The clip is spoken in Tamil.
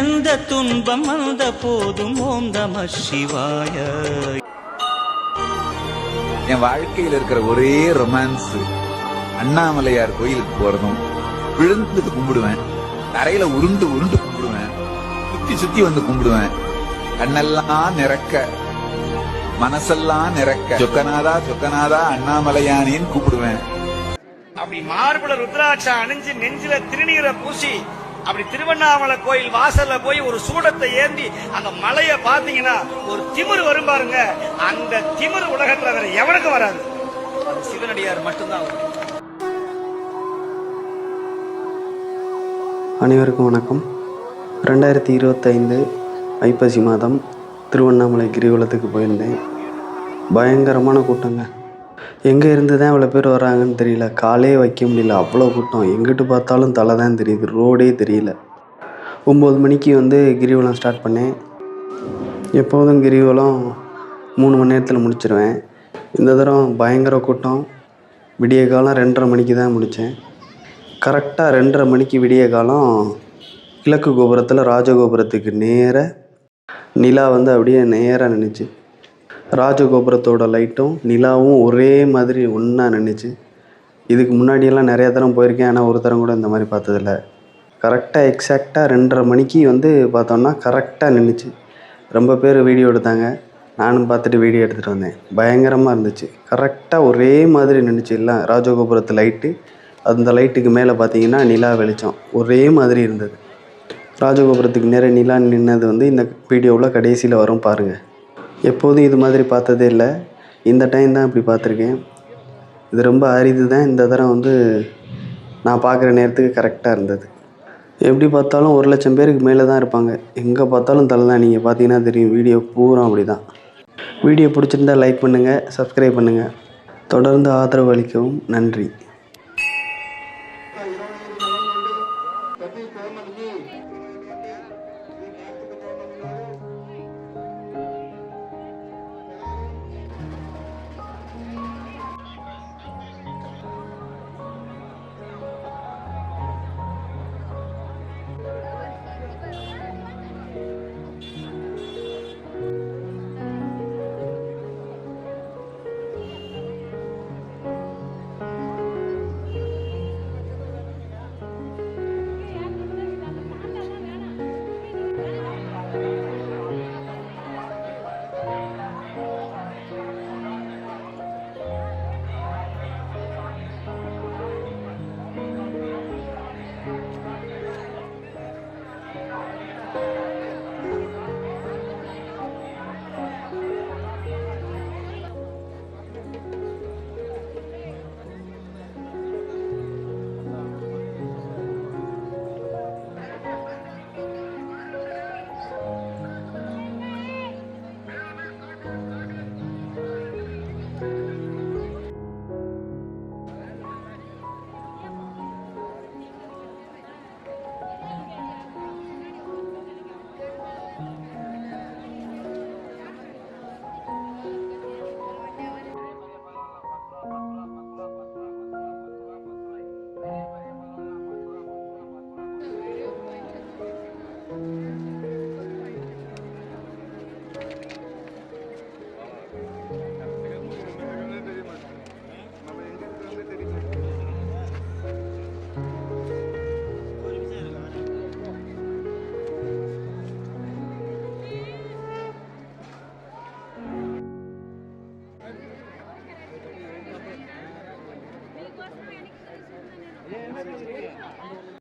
எந்த துன்பம் வந்த போதும் ஓம் நம சிவாய. என் வாழ்க்கையில இருக்கிற ஒரே ரொமான்ஸ் அண்ணாமலையார் கோயிலுக்கு போறதும் விழுந்து கும்பிடுவேன். தரையில உருண்டு உருண்டு கும்பிடுவேன். சுத்தி சுத்தி வந்து கும்பிடுவேன். கண்ணெல்லாம் நிறக்க மனசெல்லாம் நிறக்க சொக்கநாதா சொக்கநாதா அண்ணாமலையானேன்னு கூப்பிடுவேன் அப்படி மார்புல ருத்ராட்சம் அணிஞ்சு நெஞ்சில திருநீரை பூசி அப்படி திருவண்ணாமலை கோயில் வாசல்ல போய் ஒரு சூடத்தை ஏந்தி அந்த மலைய பாத்தீங்கன்னா ஒரு திமிர் வரும் பாருங்க. அந்த திமிர் உலகத்துல வேற எவனுக்கும் வராது. அது சிவனடியார் மட்டும்தான் அனைவருக்கும் வணக்கம். ரெண்டாயிரத்தி இருபத்தைந்து ஐப்பசி மாதம் திருவண்ணாமலை கிரிவலத்துக்கு போயிருந்தேன். பயங்கரமான கூட்டங்க. எங்கே இருந்து தான் இவ்வளோ பேர் வராங்கன்னு தெரியல. காலே வைக்க முடியல. அவ்வளோ கூட்டம். எங்கிட்டு பார்த்தாலும் தலை தான் தெரியுது. ரோடே தெரியல. ஒம்பது மணிக்கு வந்து கிரிவலம் ஸ்டார்ட் பண்ணேன். எப்போதும் கிரிவலம் மூணு மணி நேரத்தில் முடிச்சிருவேன். இந்த தடவை பயங்கர கூட்டம். விடிய காலம் ரெண்டரை மணிக்கு தான் முடித்தேன் கரெக்டாக ரெண்டரை மணிக்கு விடிய காலம் கிழக்கு கோபுரத்தில் ராஜகோபுரத்துக்கு நேராக நிலா வந்து அப்படியே நேராக நின்றுச்சு ராஜகோபுரத்தோட லைட்டும் நிலாவும் ஒரே மாதிரி ஒன்றா நின்றுச்சு இதுக்கு முன்னாடியெல்லாம் நிறைய தரம் போயிருக்கேன். ஆனால் ஒரு தரம் கூட இந்த மாதிரி பார்த்ததில்ல. கரெக்டாக எக்ஸாக்டாக ரெண்டரை மணிக்கு வந்து பார்த்தோம்னா கரெக்டாக நின்றுச்சு ரொம்ப பேர் வீடியோ எடுத்தாங்க. நானும் பார்த்துட்டு வீடியோ எடுத்துகிட்டு வந்தேன். பயங்கரமாக இருந்துச்சு. கரெக்டாக ஒரே மாதிரி நின்றுச்சு எல்லாம். ராஜகோபுரத்து லைட்டு அந்த லைட்டுக்கு மேலே பார்த்தீங்கன்னா நிலா வெளிச்சம். ஒரே மாதிரி இருந்தது. ராஜகோபுரத்துக்கு நேராக நிலா நின்னது வந்து இந்த வீடியோவில் கடைசியில் வரும் பாருங்கள் எப்போதும் இது மாதிரி பார்த்ததே இல்லை. இந்த டைம் தான் இப்படி பார்த்துருக்கேன். இது ரொம்ப அரிது தான். இந்த தடவை வந்து நான் பார்க்குற நேரத்துக்கு கரெக்டாக இருந்தது. எப்படி பார்த்தாலும் ஒரு லட்சம் பேருக்கு மேலே தான் இருப்பாங்க. எங்கே பார்த்தாலும் தலை தான். நீங்கள் பார்த்தீங்கன்னா தெரியும். வீடியோ பூரா அப்படி தான் வீடியோ பிடிச்சிருந்தால் லைக் பண்ணுங்கள் சப்ஸ்கிரைப் பண்ணுங்கள் தொடர்ந்து ஆதரவு அளிக்கவும் நன்றி. Thank you.